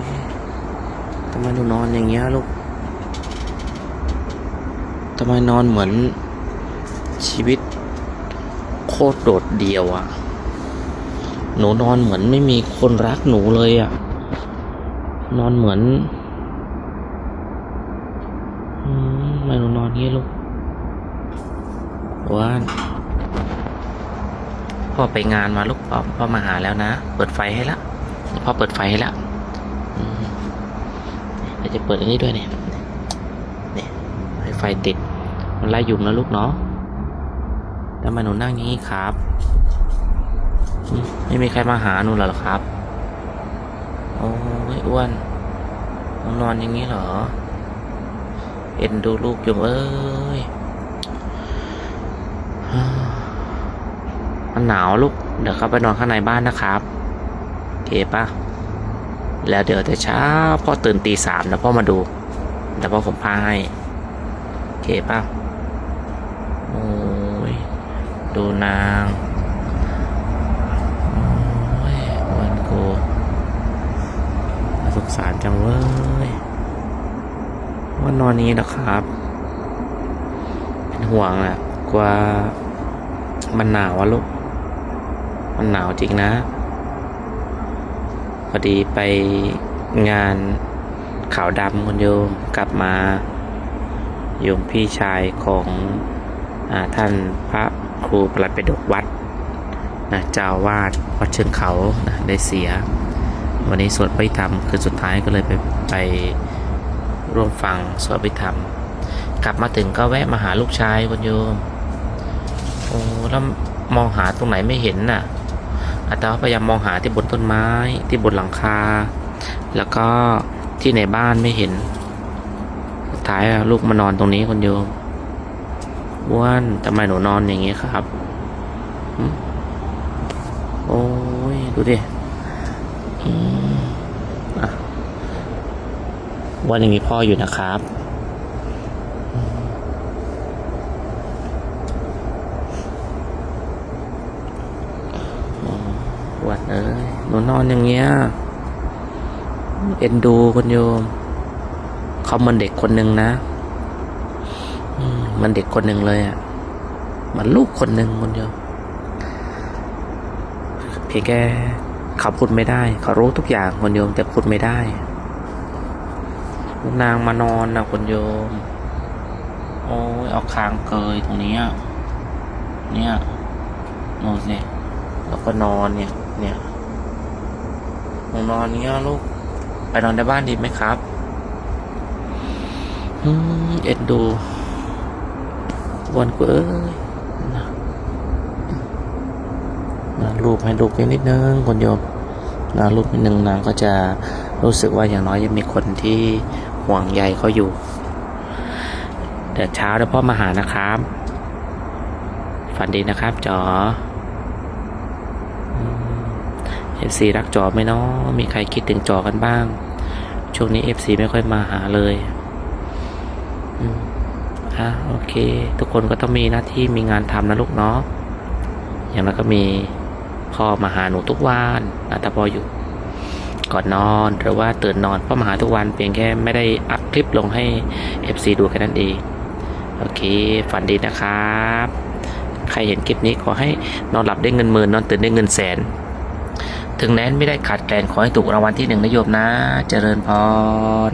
ยทำไมหนูนอนอย่างเงี้ยลูกทำไมนอนเหมือนชีวิตโคตรโดดเดียวอะหนูนอนเหมือนไม่มีคนรักหนูเลยอะนอนเหมือนอืมทำไมหนูนอนงี้ลูกว่านพ่อไปงานมาลูกพ่อพ่อมาหาแล้วนะ เปิดไฟให้ละพ่อเปิดไฟให้ละ ดี๋ยวจะเปิดอันนี้ด้วยเนี่ยเนี่ยให้ไฟติด มันไล่ยุงนะลูกเนาะทำไมหนูนั่งอย่างนี้ครับ ไม่มีใครมาหาหนูเหรอครับ โอ้ยอ้วนหนูนอนอย่างนี้เหรอ เอ็นดูลูกยุงเอ้ย มันหนาวลูก เดี๋ยวเข้าไปนอนข้างในบ้านนะครับโอเคปะ แล้วเดี๋ยวแต่เช้าพ่อตื่นตีสามแล้วพ่อมาดูเดี๋ยวพ่อผมพาให้โอเคป่ะโอ้ยดูนางวันกูน่าสงสารจังเว้ยว่านอนนี้นะครับ เป็นห่วงแหละกลัวมันหนาวอะลูก มันหนาวจริงนะ พอดีไปงานขาวดำคุณโยมกลับมาโยมพี่ชายของอท่านพระครูประหลัดไปดกวัดนะเจ้าวาดวัดเชิงเขานะได้เสีย วันนี้สวดพระพิธรรมคือสุดท้ายก็เลยไปไปร่วมฟังสวดพระพิธรรม กลับมาถึงก็แวะมาหาลูกชายคุณโยมโอ้แล้วมองหาตรงไหนไม่เห็นน่ะ อาตมาพยายามมองหาที่บนต้นไม้ ที่บนหลังคา แล้วก็ที่ในบ้านไม่เห็นสุดท้ายลูกมานอนตรงนี้คนโยมอ้วนทำไมหนูนอนอย่างงี้ครับโอ้ยดูดิอืมอะอ้วันยังมีพ่ออยู่นะครับ วดเอ้ยหนูนอนอย่างเงี้ย เอ็นดูคนโยม เขาเหมันเด็กคนหนึ่งนะมันเด็กคนหนึ่งเลยอะ่ะ มันลูกคนหนึ่งคนโยม เพียงแค่เขาพูดไม่ได้ เขารู้ทุกอย่างคนโยม แต่พูดไม่ได้ นางมานอนนะคนโยม โอ้ยเอาคางเกยตรงนี้เนี่ยโน่นสิแล้วก็นอนเนี่ย เนี่ยหนูนอนเนี้ยลูก ไปนอนในบ้านดีไหมครับอืมเอ็นดูวันกูเอ้ยนะรูปให้ลูกไปนิดนึงคนโยมนะรูปนิดนึงนางก็จะรู้สึกว่าอย่างน้อยยังมีคนที่ห่วงใยเขาอยู่ เดี๋ยวเช้าเดี๋ยวพ่อมาหานะครับ ฝันดีนะครับจอ เอฟซีรักจอไหมเนาะมีใครคิดถึงจอกันบ้าง ช่วงนี้เอฟซีไม่ค่อยมาหาเลยอืมอะโอเค ทุกคนก็ต้องมีหน้าที่มีงานทำนะลูกเนาะอย่างนั้นก็มีพ่อมาหาหนูทุกวันนะแต่พออยู่ ก่อนนอนหรือว่าตื่นนอนพ่อมาหาทุกวันเพียงแค่ไม่ได้อัพคลิปลงให้ FC ดูแค่นั้นเองโอเค ฝันดีนะครับ ใครเห็นคลิปนี้ขอให้นอนหลับได้เงินหมื่นนอนตื่นได้เงินแสน ถึงแน้นไม่ได้ขาดแคลนขอให้ถูกรางวัลที่หนึ่งนะโยมนะ เจริญพร